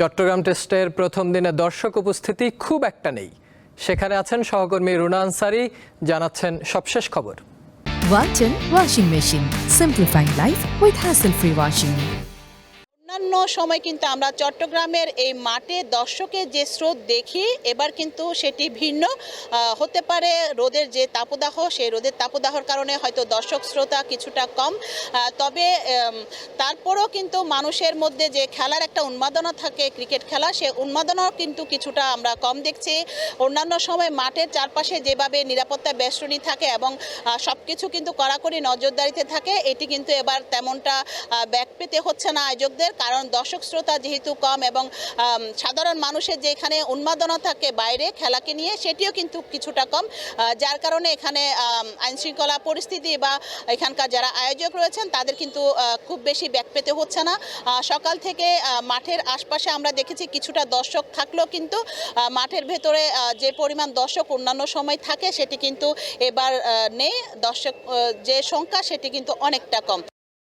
চট্টগ্রাম টেস্টের প্রথম দিনে দর্শক উপস্থিতি খুব একটা নেই সেখানে আছেন সহকর্মী রুনা আনসারি, জানাচ্ছেন সবশেষ খবর ওয়াচেন washing machine simplifying life with hassle free washing. অন্যান্য সময় কিন্তু আমরা চট্টগ্রামের এই মাঠে দর্শকের যে স্রোত দেখি, এবার কিন্তু সেটি ভিন্ন হতে পারে রোদের যে তাপদাহ, সেই রোদের তাপদাহর কারণে হয়তো দর্শক শ্রোতা কিছুটা কম। তবে তারপরও কিন্তু মানুষের মধ্যে যে খেলার একটা উন্মাদনা থাকে, ক্রিকেট খেলা, সে উন্মাদনাও কিন্তু কিছুটা আমরা কম দেখছি। অন্যান্য সময় মাঠের চারপাশে যেভাবে নিরাপত্তা বেষ্টনী থাকে এবং সব কিছু কিন্তু কড়াকড়ি নজরদারিতে থাকে, এটি কিন্তু এবার তেমনটা ব্যাক পেতে হচ্ছে না আয়োজকদের। কারণ দর্শক শ্রোতা যেহেতু কম এবং সাধারণ মানুষের যে এখানে উন্মাদনা থাকে বাইরে খেলাকে নিয়ে, সেটিও কিন্তু কিছুটা কম। যার কারণে এখানে আইনশৃঙ্খলা পরিস্থিতি বা এখানকার যারা আয়োজক রয়েছেন, তাদের কিন্তু খুব বেশি ব্যাক পেতে হচ্ছে না। সকাল থেকে মাঠের আশপাশে আমরা দেখেছি কিছুটা দর্শক থাকলেও কিন্তু মাঠের ভেতরে যে পরিমাণ দর্শক অন্যান্য সময় থাকে, সেটি কিন্তু এবার নেই। দর্শক যে সংখ্যা, সেটি কিন্তু অনেকটা কম।